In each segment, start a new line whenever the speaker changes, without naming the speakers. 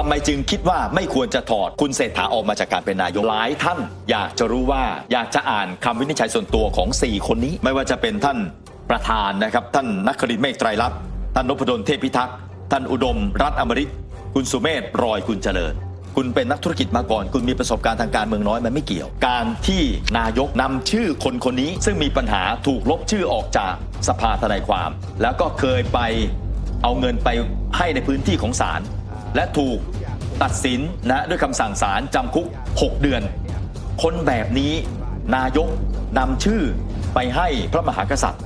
ทำไมจึงคิดว่าไม่ควรจะถอดคุณเศรษฐาออกมาจากการเป็นนายกหลายท่าน อยากจะรู้ว่าอยากจะอ่านคำวินิจฉัยส่วนตัวของ 4 คนนี้ ไม่ว่าจะเป็นท่านประธานนะครับ ท่านนักครินทร์เมฆไตรลักษณ์ท่านนพดลเทพพิทักษ์ท่านอุดม รัตนอมริตคุณสุเมธรอยคุณเจริญ คุณเป็นนักธุรกิจมาก่อน คุณมีประสบการณ์ทางการเมืองน้อยมันไม่เกี่ยว การที่นายกนำชื่อคนคนนี้ ซึ่งมีปัญหาถูกลบชื่อออกจากสภาทนายความ แล้วก็เคยไปเอาเงินไปให้ในพื้นที่ของศาล และถูกตัดสินนะด้วยคำสั่งศาลจำคุก 6 เดือน คนแบบนี้นายกนำชื่อไปให้พระมหากษัตริย์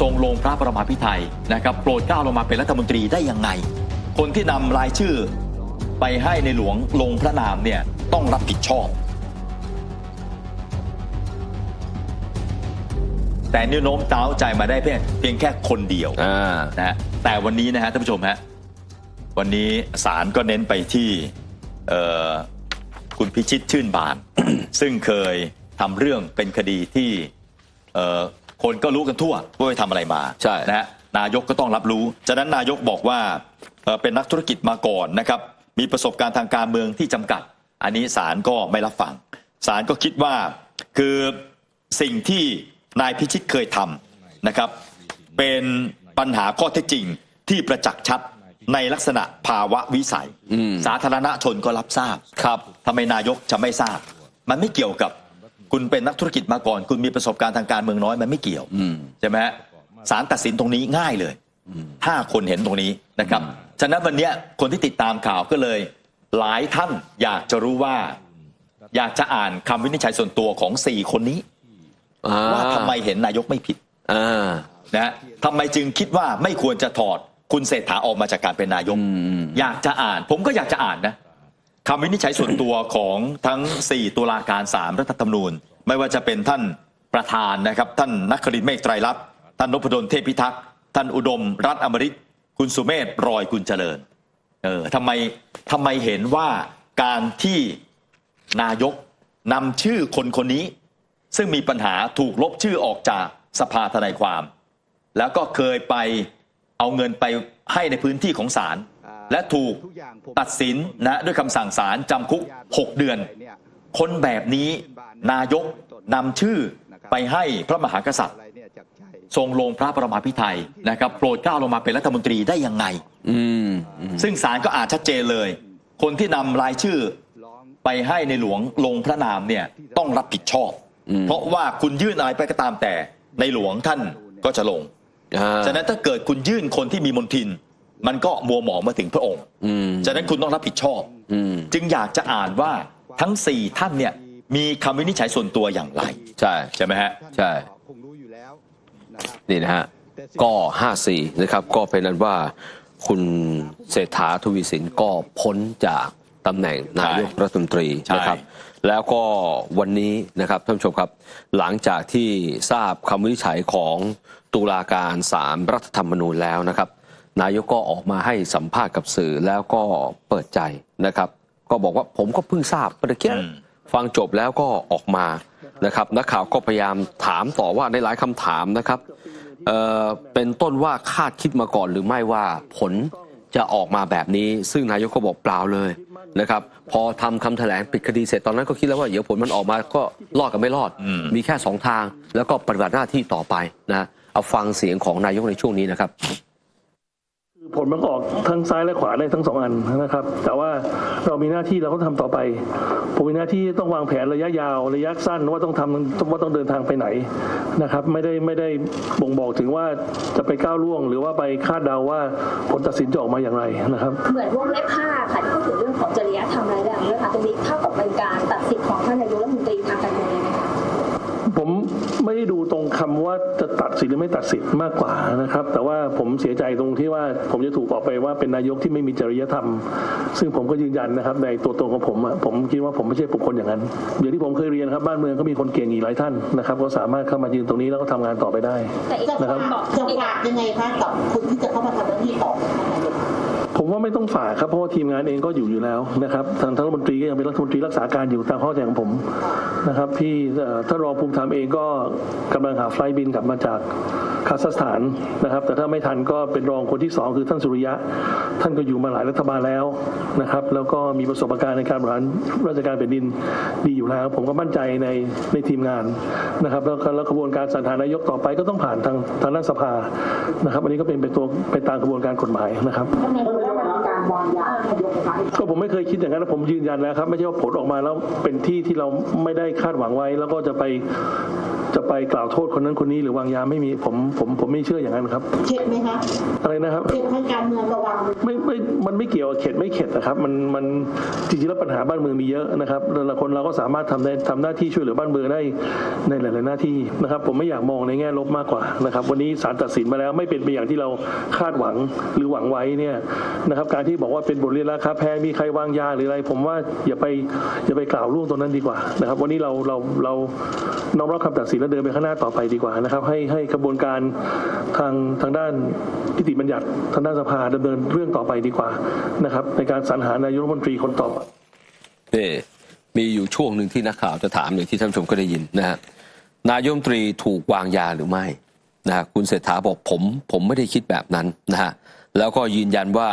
ทรงลงพระประมาพิไทยนะครับโปรดเกล้าลงมาเป็นรัฐมนตรีได้ยังไง คนที่นำรายชื่อไปให้ในหลวงลงพระนามเนี่ยต้องรับผิดชอบ แต่แนวโน้มเต้าใจมาได้เพียงเพียงแค่คนเดียว
อ่า
นะฮะแต่วันนี้นะฮะท่านผู้ชมฮะ วันนี้ศาลก็เน้นไปที่เอ่อคุณพิชิตชื่นบาน ซึ่งเคยทำเรื่องเป็นคดีที่เอ่อคนก็รู้กันทั่วว่าไปทำอะไรมา
ใช่
นะฮะนายกก็ต้องรับรู้ฉะนั้นนายกบอกว่าเอ่อเป็นนักธุรกิจมาก่อนนะครับมีประสบการณ์ทางการเมืองที่จำกัด อันนี้ศาลก็ไม่รับฟังศาลก็คิดว่าคือสิ่งที่นายพิชิตเคยทำนะครับ เป็นปัญหาข้อเท็จจริงที่ประจักษ์ชัด ในลักษณะภาวะวิสัย
อืม
สาธารณชนก็รับทราบ
ครับ
ทำไมนายกจะไม่ทราบ มันไม่เกี่ยวกับคุณเป็นนักธุรกิจมาก่อน คุณมีประสบการณ์ทางการเมืองน้อยมันไม่เกี่ยว
อืม
ใช่ไหมฮะศาลตัดสินตรงนี้ง่ายเลยห้าคนเห็นตรงนี้นะครับฉะนั้นวันเนี้ยคนที่ติดตามข่าวก็เลย หลายท่านอยากจะรู้ว่า อยากจะอ่านคำวินิจฉัยส่วนตัวของสี่คนนี้
อ่
ว่าทำไมเห็นนายกไม่ผิด
อ่า
นะฮะทำไมจึงคิดว่าไม่ควรจะถอด คุณเศรษฐาออกมาจากการเป็นนายก
อืม
อยากจะอ่าน ผมก็อยากจะอ่านนะคำวินิจฉัยส่วนตัวของทั้ง 4 ตุลาการ 3 รัฐธรรมนูญ ไม่ว่าจะเป็นท่านประธานนะครับ ท่านนักครินทร์เมฆไตรลักษณ์ท่านนพดลเทพพิทักษ์ท่านอุดม รัตน์อมริตคุณสุเมธรอยคุณเจริญเออทำไมทำไมเห็นว่าการที่นายกนำชื่อคนคนนี้ ซึ่งมีปัญหาถูกลบชื่อออกจากสภาทนายความ แล้วก็เคยไป เอาเงินไปให้ในพื้นที่ของศาลและถูกตัดสินนะด้วยคำสั่งศาลจำคุก 6 เดือน คนแบบนี้นายกนำชื่อไปให้พระมหากษัตริย์ ทรงลงพระประมาพิไทยนะครับโปรดเกล้าลงมาเป็นรัฐมนตรีได้ยังไง
อืมอืม
ซึ่งศาลก็อ่านชัดเจนเลย คนที่นำรายชื่อไปให้ในหลวงลงพระนามเนี่ยต้องรับผิดชอบ เพราะว่าคุณยื่นอะไรไปก็ตามแต่ในหลวงท่านก็จะลง
อ่า
ฉะนั้นถ้าเกิดคุณยื่นคนที่มีมนทิน มันก็มัวหมองมาถึงพระองค์
อืม
ฉะนั้นคุณต้องรับผิดชอบ
อืม
จึงอยากจะอ่านว่าทั้ง4ท่านเนี่ย มีคำวินิจฉัยส่วนตัวอย่างไร
ใช่
ใช่ไหมฮะ
ใช่
คงรู้อยู่แล้วนะครับ
นี่นะฮะก็54นะครับ ก็เป็นนั้นว่าคุณเศรษฐาทวีสินก็พ้นจาก ตำแหน่งนายกรัฐมนตรี
ใช่
นะครับ แล้วก็วันนี้นะครับท่านผู้ชมครับ หลังจากที่ทราบคำวินิจฉัยของตุลาการสามรัฐธรรมนูญแล้วนะครับ นายกก็ออกมาให้สัมภาษณ์กับสื่อแล้วก็เปิดใจนะครับ ก็บอกว่าผมก็เพิ่งทราบเมื่อกี้
อืม
ฟังจบแล้วก็ออกมานะครับนักข่าวก็พยายามถามต่อว่าในหลายคำถามนะครับเอ่อเป็นต้นว่าคาดคิดมาก่อนหรือไม่ว่าผล จะออกมาแบบนี้ซึ่งนายกก็บอกเปล่าเลยนะครับ พอทำคำแถลงปิดคดีเสร็จตอนนั้นก็คิดแล้วว่าเดี๋ยวผลมันออกมาก็รอดกับไม่รอด
อืม
มีแค่สองทาง แล้วก็ปฏิบัติหน้าที่ต่อไปนะเอาฟังเสียงของนายกในช่วงนี้นะครับ
คือ ผลมันออกทั้งซ้ายและขวาได้ทั้งสองอันนะครับ แต่ว่าเรามีหน้าที่เราก็ทำต่อไปผมมีหน้าที่ต้องวางแผนระยะยาวระยะสั้นว่าต้องทำว่าต้องเดินทางไปไหนนะครับ ไม่ได้ไม่ได้บ่งบอกถึงว่าจะไปก้าวล่วง หรือว่าไปคาดเดาว่าผลตัดสินจะออกมาอย่างไรนะครับ
เหมือนวงเล็บห้าค่ะที่พูดถึงเรื่องของจริยธรรมอะไรอย่างเงี้ค่ะตรงนี้เท่ากับเป็นการ ไม่
ด้ดูตรงคำว่าจะตัดสิทธิ์หรือไม่ตัดสิทธิ์มากกว่านะครับ แต่ว่าผมเสียใจตรงที่ว่าผมจะถูกออกไปว่าเป็นนายกที่ไม่มีจริยธรรม ซึ่งผมก็ยืนยันนะครับ ในตัวตนของผมผมคิดว่าผมไม่ใช่บุคคลอย่างนั้นอย่างที่ผมเคยเรียนครับบ้านเมืองก็มีคนเก่งอีกหลายท่านนะครับก็สามารถเข้ามายืนตรงนี้แล้วก็ทำงานต่อไปได้
แต่อีก
จะ
ค
ฝานก
บอก
จะฝากยังไงคะกับคนที่จะเข้ามาทำหน้าที่ต่อ
ผมว่าไม่ต้องฝากครับเพราะว่าทีมงานเองก็อยู่อยู่แล้วนะครับทางท่านรัฐมนตรีก็ยังเป็นรัฐมนตรีรักษาการอยู่ตามข้อแจ้งของผมนะครับพี่เอ่อท่านรองภูมิธรรมเองก็กำลังหาไฟล์บินกลับมาจากคาซัคสถานนะครับ แต่ถ้าไม่ทันก็เป็นรองคนที่สองคือท่านสุริยะ ท่านก็อยู่มาหลายรัฐบาลแล้วนะครับ แล้วก็มีประสบการณ์ในการบริหารราชการแผ่นดินดีอยู่แล้ว ผมก็มั่นใจในในทีมงานนะครับ แล้วแล้วกระบวนการสรรหานายกต่อไปก็ต้องผ่านทางทางด้านสภานะครับ อันนี้ก็เป็นเป็นตัวไปตามกระบวนการกฎหมายนะครับ
ท่านนายกแล้วมันมีการวางยาให้นายกนะคะ
ก็ผมไม่เคยคิดอย่างนั้นนะผมยืนยันแล้วครับ ไม่ใช่ว่าผลออกมาแล้วเป็นที่ที่เราไม่ได้คาดหวังไว้ แล้วก็จะไปจะไปกล่าวโทษคนนั้นคนนี้หรือวางยาไม่มีผมผมผมไม่เชื่ออย่างนั้นครับ
เข็ดไหมคะ
อะไรนะครับ
เข็ดให้การเมืองระวัง
ไม่ไม่มันไม่เกี่ยวกับเข็ดไม่เข็ดนะครับ มันมันจริงๆแล้วปัญหาบ้านเมืองมีเยอะนะครับแต่ละคนเราก็สามารถทำได้ทำหน้าที่ช่วยเหลือบ้านเมืองได้ในหลาย ๆ หน้าที่นะครับ ผมไม่อยากมองในแง่ลบมากกว่านะครับ วันนี้ศาลตัดสินมาแล้วไม่เป็นไปอย่างที่เราคาดหวังหรือหวังไว้เนี่ยนะครับ การที่บอกว่าเป็นบทเรียนราคาแพงมีใครวางยาหรืออะไร ผมว่าอย่าไปอย่าไปกล่าวล่วงตรงนั้นดีกว่านะครับ วันนี้เราเราเราน้อมรับคำตัดสินและเดินไปข้างหน้าต่อไปดีกว่านะครับ ให้ให้กระบวนการทางทางด้านนิติบัญญัติทางด้านสภาดำเนินเรื่องต่อไปดีกว่านะครับ ในการสรรหานายกรัฐมนตรีคนต่อไป
นี่มีอยู่ช่วงหนึ่งที่นักข่าวจะถามอย่างที่ท่านชมก็ได้ยินนะฮะนายกรัฐมนตรีถูกวางยาหรือไม่นะฮะคุณเศรษฐาบอกผม ผมไม่ได้คิดแบบนั้นนะฮะแล้วก็ยืนยันว่า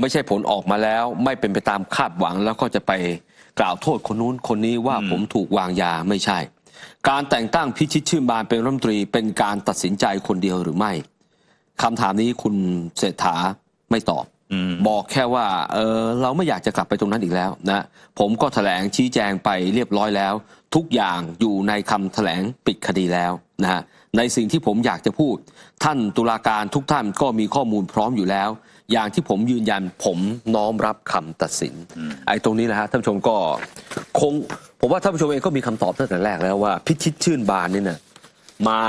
ไม่ใช่ผลออกมาแล้ว ไม่เป็นไปตามคาดหวังแล้วก็จะไปกล่าวโทษคนนู้นคนนี้ว่าผมถูกวางยาไม่ใช่ การแต่งตั้งพิชิตชื่นบานเป็นรัฐมนตรีเป็นการตัดสินใจคนเดียวหรือไม่คำถามนี้คุณเศรษฐาไม่ตอบ
อืม
บอกแค่ว่าเออเราไม่อยากจะกลับไปตรงนั้นอีกแล้วนะผมก็แถลงชี้แจงไปเรียบร้อยแล้ว ทุกอย่างอยู่ในคำแถลงปิดคดีแล้วนะฮะในสิ่งที่ผมอยากจะพูด ท่านตุลาการทุกท่านก็มีข้อมูลพร้อมอยู่แล้ว อย่างที่ผมยืนยันผมน้อมรับคำตัดสิน ไอ้ตรงนี้นะฮะท่านผู้ชมก็คงผมว่าท่านผู้ชมเองก็มีคำตอบตั้งแต่แรกแล้วว่า พิชิตชื่นบานนี่นะมา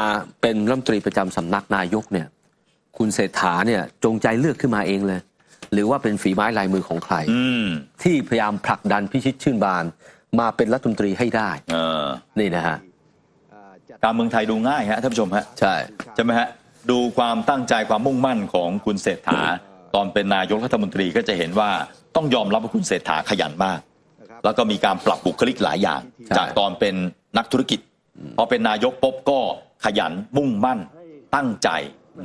เป็นรัฐมนตรีประจำสำนักนายกเนี่ย คุณเศรษฐาเนี่ยจงใจเลือกขึ้นมาเองเลย หรือว่าเป็นฝีไม้ลายมือของใคร
อืม
ที่พยายามผลักดันพิชิตชื่นบาน มาเป็นรัฐมนตรีให้ได้
เออ
นี่นะฮะ
อ่าจัด
การเมืองไทยดูง่ายฮะท่านผู้ชมฮะ
ใช่
ใช่ไหมฮะดูความตั้งใจความมุ่งมั่นของคุณเศรษฐา ตอนเป็นนายกรัฐมนตรีก็จะเห็นว่าต้องยอมรับว่าคุณเศรษฐาขยันมาก
นะครับ
แล้วก็มีการปรับบุคลิกหลายอย่าง
ใช่
จากตอนเป็นนักธุรกิจพอเป็นนายกปุ๊บก็ขยันมุ่งมั่นตั้งใจ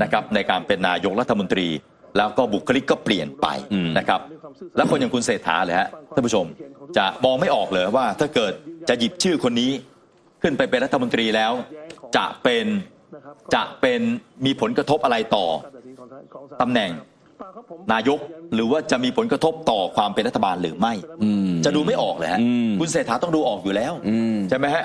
นะครับในการเป็นนายกรัฐมนตรี แล้วก็บุคลิกก็เปลี่ยนไปนะครับแล้วคนอย่างคุณเศรษฐาเลยฮะท่านผู้ชมจะมองไม่ออกเลยว่าถ้าเกิดจะหยิบชื่อคนนี้ขึ้นไปเป็นรัฐมนตรีแล้ว จะเป็นจะเป็นมีผลกระทบอะไรต่อตำแหน่ง นายกหรือว่าจะมีผลกระทบต่อความเป็นรัฐบาลหรือไม่
อืม
จะดูไม่ออกเลยฮะ
อืม
คุณเศรษฐาต้องดูออกอยู่แล้ว
อืม
ใช่ไหมฮะ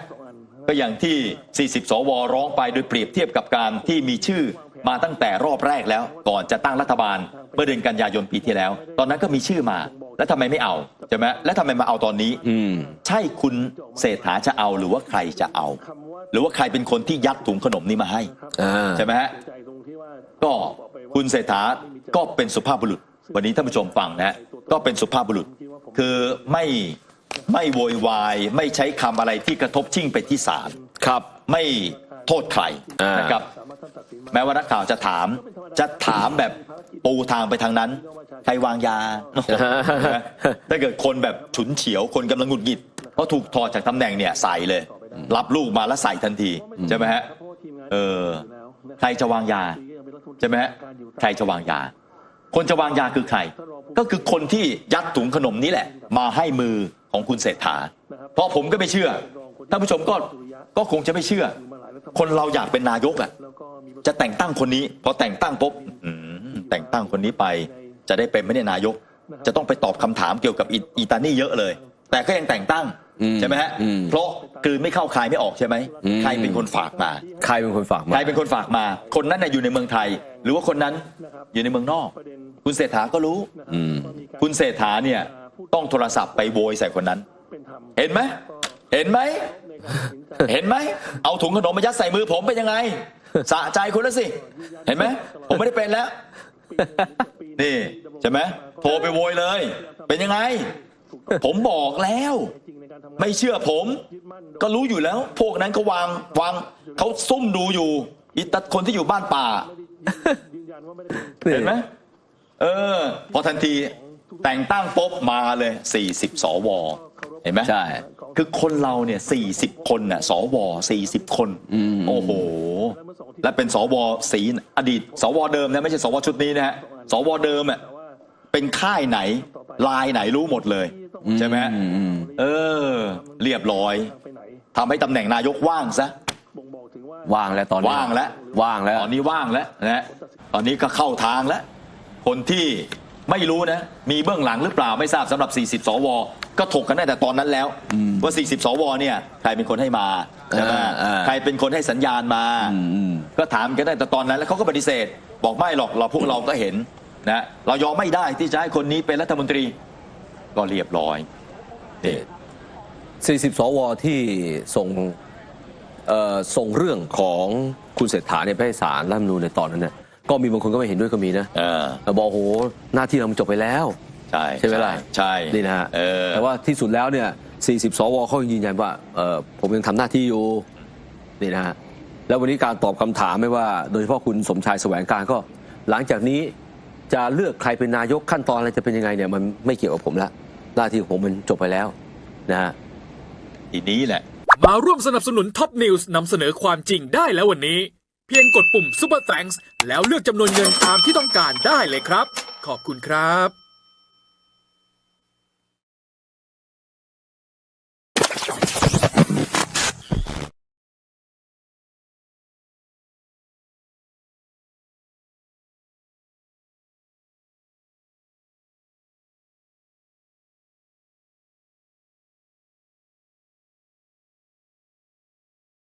ก็อย่างที่ 40 สวร้องไปโดยเปรียบเทียบกับการที่มีชื่อมาตั้งแต่รอบแรกแล้ว ก่อนจะตั้งรัฐบาลเมื่อเดือนกันยายนปีที่แล้ว ตอนนั้นก็มีชื่อมา แล้วทำไมไม่เอาใช่ไหมแล้วทำไมมาเอาตอนนี้
อืม
ใช่คุณเศรษฐาจะเอาหรือว่าใครจะเอา หรือว่าใครเป็นคนที่ยัดถุงขนมนี้มาให้
อ่า
ใช่ไหมฮะก็ คุณเศรษฐาก็เป็นสุภาพบุรุษ วันนี้ท่านผู้ชมฟังนะฮะก็เป็นสุภาพบุรุษ คือไม่ไม่โวยวาย ไม่ใช้คำอะไรที่กระทบชิ่งไปที่ศาล
ครับ
ไม่โทษใคร
อ่าน
นะครับแม้ว่านักข่าวจะถาม จะถามแบบปูทางไปทางนั้น ใครวางยา ถ้าเกิดคนแบบฉุนเฉียวคนกำลังหงุดหงิดเพราะถูกถอดจากตำแหน่งเนี่ยใส่เลย รับลูกมาแล้วใส่ทันที ใช่ไหมฮะเออใครจะวางยา ใช่ไหมฮะใครจะวางยา คนจะวางยาคือใคร ก็คือคนที่ยัดถุงขนมนี้แหละ มาให้มือของคุณเศรษฐา เพราะผมก็ไม่เชื่อท่านผู้ชมก็ก็คงจะไม่เชื่อ คนเราอยากเป็นนายกอะจะแต่งตั้งคนนี้พอแต่งตั้งปุ๊บอืมแต่งตั้งคนนี้ไป จะได้เป็นไม่ได้นายก จะต้องไปตอบคำถามเกี่ยวกับอีอีตานี่เยอะเลย แต่ก็ยังแต่งตั้ง
อืม
ใช่ไหมฮะ
อืม
เพราะกลืนไม่เข้าคายไม่ออกใช่ไหม
อืม
ใครเป็นคนฝากมา
ใครเป็นคนฝากมา
ใครเป็นคนฝากมา คนนั้นน่ะอยู่ในเมืองไทย หรือว่าคนนั้นอยู่ในเมืองนอก คุณเศรษฐาก็รู้
อืม
คุณเศรษฐาเนี่ยต้องโทรศัพท์ไปโวยใส่คนนั้น เห็นไหมเห็นไหมเห็นไหมเอาถุงขนมมายัดใส่มือผมเป็นยังไงสะใจคุณแล้วสิ เห็นไหมผมไม่ได้เป็นแล้ว นี่ใช่ไหมโทรไปโวยเลย เป็นยังไง ผมบอกแล้ว ไม่เชื่อผม ก็รู้อยู่แล้ว พวกนั้นก็วางวางเขาซุ่มดูอยู่อีตัดคนที่อยู่บ้านป่า เห็นไหมเออ พอทันทีแต่งตั้งปุ๊บมาเลย 40 สว เห็นไหม
ใช่
คือคนเราเนี่ย 40 คนน่ะ สว 40 คน
อืม
โอ้โห และเป็นสวสีอดีต สวเดิมนะไม่ใช่สวชุดนี้นะฮะ สวเดิมอะ เป็นค่ายไหน ลายไหนรู้หมดเลย ใช่ไหม
อืมอืม
เออ เรียบร้อย
ไปไหน
ทำให้ตำแหน่งนายกว่างซะ
บ่งบอกถึงว่า
ว่างแล้วตอนนี้
ว่างแล้ว
ว่างแล้ว
ตอนนี้ว่างแล้วนะฮะตอนนี้ก็เข้าทางแล้ว คนที่ไม่รู้นะ มีเบื้องหลังหรือเปล่าไม่ทราบสำหรับ 40 สว ก็ถกกันตั้งแต่ตอนนั้นแล้ว ว่า 40 สว เนี่ยใครเป็นคนให้มาใช่ไหม
อ่าอ่า
ใครเป็นคนให้สัญญาณมา
อืมอืม
ก็ถามกันตั้งแต่ตอนนั้นแล้วเขาก็ปฏิเสธ บอกไม่หรอกเราพวกเราก็เห็น นะเรายอมไม่ได้ที่จะให้คนนี้เป็นรัฐมนตรี ก็เรียบร้อยนี่
40 สวที่ส่งเอ่อส่งเรื่องของคุณเศรษฐาเนี่ยไปให้ศาลรัฐธรรมนูญในตอนนั้นเนี่ยก็มีบางคนก็ไม่เห็นด้วยก็มีนะ
เออ
บอกโหหน้าที่เรามันจบไปแล้ว
ใช่
ใช่ไหมล่ะ
ใช่
นี่นะฮะ
เออ
แต่ว่าที่สุดแล้วเนี่ย 40 สวเขายืนยันว่าเออผมยังทำหน้าที่อยู่นี่นะฮะแล้ววันนี้การตอบคำถามไม่ว่า โดยเฉพาะคุณสมชายแสวงการก็ หลังจากนี้ จะเลือกใครเป็นนายกขั้นตอนอะไรจะเป็นยังไงเนี่ยมันไม่เกี่ยวกับผมละหน้าที่ของผมมันจบไปแล้วนะฮะ
ทีนี้แหละ
มาร่วมสนับสนุนท็อปนิวส์นำเสนอความจริงได้แล้ววันนี้ เพียงกดปุ่ม Super Thanks แล้วเลือกจำนวนเงินตามที่ต้องการได้เลยครับ ขอบคุณครับ